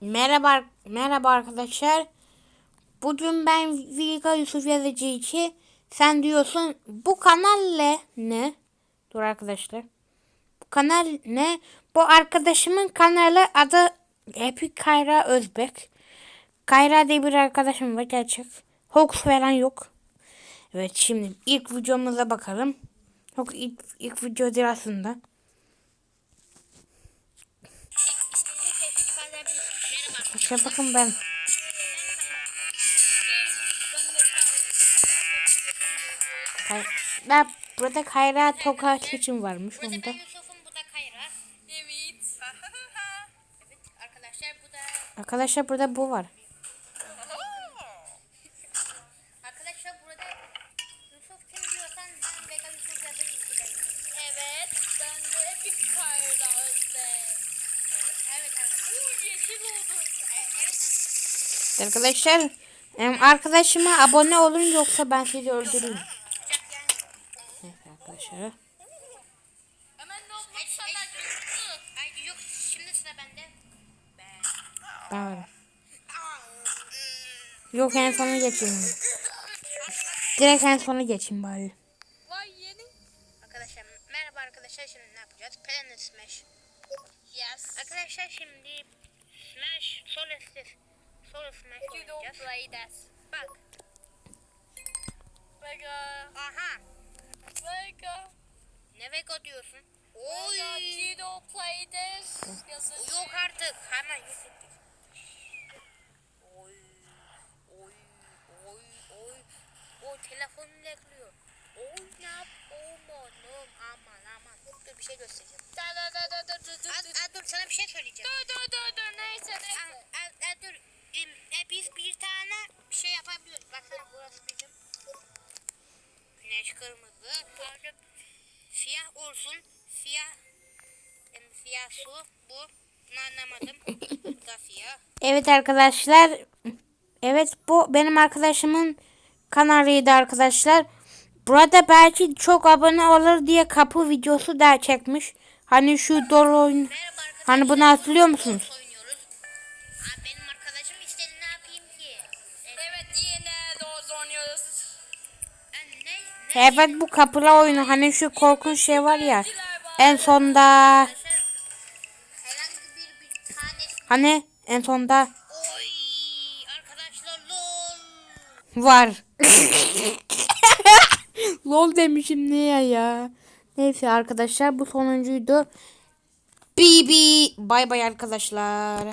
Merhaba merhaba arkadaşlar. Bugün ben Vika Yusuf Yazıcı için sen diyorsun bu kanal ne? Ne? Dur arkadaşlar. Bu kanal ne? Bu arkadaşımın kanalı adı Epic Kayra Özbek. Kayra diye bir arkadaşım var gerçek. Hoax falan yok. Evet şimdi ilk videomuza bakalım. Yok ilk, ilk video değil aslında. İşte bakın ben. Ben burada Kayra Tokat için varmış onda. arkadaşlar bu da... Arkadaşlar burada bu var. Arkadaşlar burada Yusuf kim diyorsan ben Vega Yusuf yazı gizledim. Evet ben de Epic Kayra Özbek. Arkadaşlar. Arkadaşıma abone olun yoksa ben sizi öldürürüm. Evet arkadaşlar. Varım. Yok en sona geçeyim. Direkt en sona geçeyim bari. Vay yeni. Arkadaşlar merhaba arkadaşlar şimdi ne yapacağız? Planet Smash. Yes. Arkadaşlar şimdi Smash Solo Smash Solo Smash oynayacağız. play that. Bak. Vega. Aha. Vega. Ne Vega diyorsun? Oy. You don't play this. Yazıcı. Yok artık. Hemen yok ettik. Oy. Oy. Oy. Oy. O telefonum ekliyor. Oynap. Aman aman aman. Dur bir şey göstereceğim. Dur sana bir şey söyleyeceğim. Dur dur dur dur neyse neyse. aa, aa, dur. Em, e, biz bir tane bir şey yapabiliyoruz. Baksana burası bizim. Güneş kırmızı. Sonra siyah olsun. Siyah. Em, siyah su. Bu. Bunu anlamadım. Bu da siyah. Evet arkadaşlar. Evet bu benim arkadaşımın kanalıydı arkadaşlar. Burada belki çok abone olur diye kapı videosu da çekmiş. Hani şu dolu oyun. Merhaba. Hani bunu hatırlıyor musunuz? Roblox oynuyoruz. Aa, benim arkadaşım istedi ne yapayım ki? Evet. Evet yine doğru oynuyoruz. Ben ne? ne Evet bu kapıla oyunu. Hani şu korkunç şey var ya. En sonda. Hani en sonda Oy arkadaşlar lol. var. Lol demişim niye ya? Neyse arkadaşlar bu sonuncuydu. Bibi. Bay bay arkadaşlar.